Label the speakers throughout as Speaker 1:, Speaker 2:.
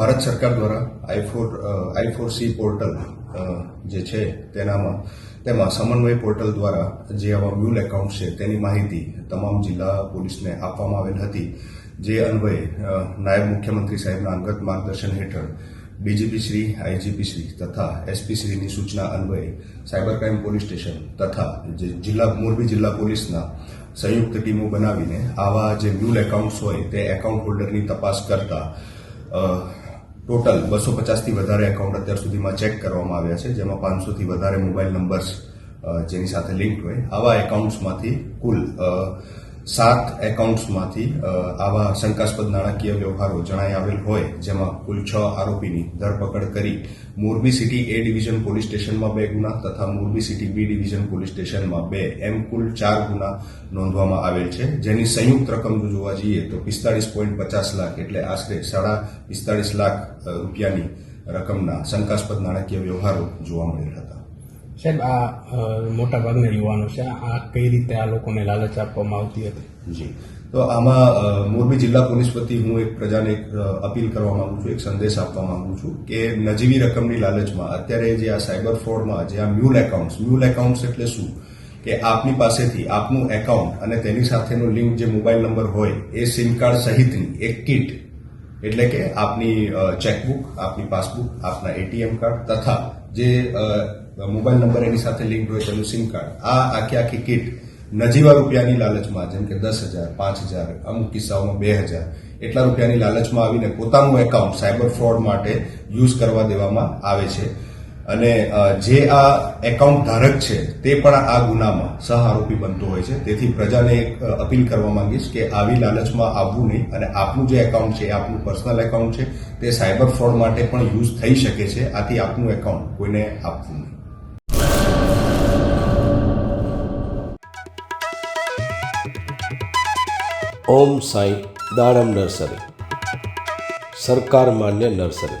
Speaker 1: ભારત સરકાર દ્વારા I four I four C portal જે છે તેનામાં, તેમાં સમન્વય પોર્ટલ દ્વારા જે આવા મ્યુલ એકાઉન્ટ છે તેની માહિતી તમામ જિલ્લા પોલીસને આપવામાં આવેલ હતી. જે અન્વયે નાયબ મુખ્યમંત્રી સાહેબના અંગત માર્ગદર્શન હેઠળ ડીજીપી શ્રી આઈજીપી શ્રી તથા એસપી શ્રીની સૂચના અન્વયે સાયબર ક્રાઇમ પોલીસ સ્ટેશન તથા જે જિલ્લા, મોરબી જિલ્લા પોલીસના સંયુક્ત ટીમો બનાવીને આવા જે મ્યુલ એકાઉન્ટ્સ હોય તે એકાઉન્ટ હોલ્ડરની તપાસ કરતા ટોટલ બસો પચાસથી વધારે એકાઉન્ટ અત્યાર સુધીમાં ચેક કરવામાં આવ્યા છે, જેમાં પાંચસોથી વધારે મોબાઈલ નંબર્સ જેની સાથે લિંક હોય. આવા એકાઉન્ટ્સમાંથી કુલ સાત એકાઉન્ટ્સમાંથી આવા શંકાસ્પદ નાણાકીય વ્યવહારો જણાઈ આવેલ હોય, જેમાં કુલ છ આરોપીની ધરપકડ કરી Morbi city A division police સ્ટેશનમાં બે ગુના તથા Morbi city B division police સ્ટેશનમાં બે, એમ કુલ ચાર ગુના નોંધવામાં આવેલ છે. જેની સંયુક્ત રકમ જોવા જઈએ તો પિસ્તાળીસ પોઈન્ટ પચાસ લાખ એટલે આશરે સાડા પિસ્તાળીસ લાખ રૂપિયાની રકમના શંકાસ્પદ નાણાકીય વ્યવહારો જોવા મળેલ હતા.
Speaker 2: સાહેબ, આ મોટાભાગના મોટા ભાગના યુવાનો છે. આ કઈ રીતે આ લોકોને લાલચ આપવામાં આવતી હતી?
Speaker 1: જી. તો આમાં મોરબી જિલ્લા પોલીસ વતી હું એક પ્રજાને એક અપીલ કરવા માંગુ છું, એક સંદેશ આપવા માંગુ છું કે નજીવી રકમની લાલચમાં અત્યારે જે આ સાયબર ફ્રોડમાં જે આ મ્યુલ એકાઉન્ટ્સ મ્યુલ એકાઉન્ટ્સ એટલે શું? કે આપની પાસેથી આપનું એકાઉન્ટ અને તેની સાથેનો લિંક જે મોબાઈલ નંબર હોય, એ સિમ કાર્ડ સહિતની એક કીટ એટલે કે આપની ચેકબુક આપની પાસબુક આપના એટીએમ કાર્ડ તથા જે મોબાઈલ નંબર એની સાથે લિંક હોય તેનું સિમ કાર્ડ આ આખી આખી કીટ નજીવા રૂપિયાની લાલચમાં, જેમ કે દસ હજાર, પાંચ હજાર, અમુક કિસ્સાઓમાં બે હજાર, એટલા રૂપિયાની લાલચમાં આવીને પોતાનું એકાઉન્ટ સાયબર ફ્રોડ માટે યુઝ કરવા દેવામાં આવે છે. અને જે આ એકાઉન્ટ ધારક છે, તે પણ આ ગુનામાં સહ આરોપી બનતો હોય છે. તેથી પ્રજાને એક અપીલ કરવા માંગીશ કે આવી લાલચમાં આવવું નહીં અને આપનું જે એકાઉન્ટ છે આપનું પર્સનલ એકાઉન્ટ છે, તે સાયબર ફ્રોડ માટે પણ યુઝ થઈ શકે છે. આથી આપનું એકાઉન્ટ કોઈને આપવું નહીં.
Speaker 3: ઓમ સાંઈ દાડમ નર્સરી. સરકાર માન્ય નર્સરી.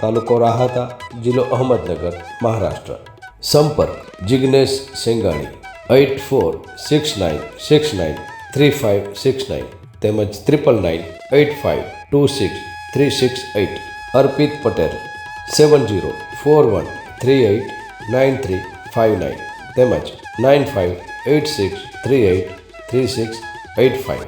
Speaker 3: તાલુકો રાહતા, જિલ્લો અહમદનગર, મહારાષ્ટ્ર. સંપર્ક Jignesh Sengani, eight four six nine six nine three five six nine તેમજ triple nine eight five two six three six eight Arpit Patel, seven zero four one three eight nine three five nine તેમજ nine five eight six three eight three six eight five.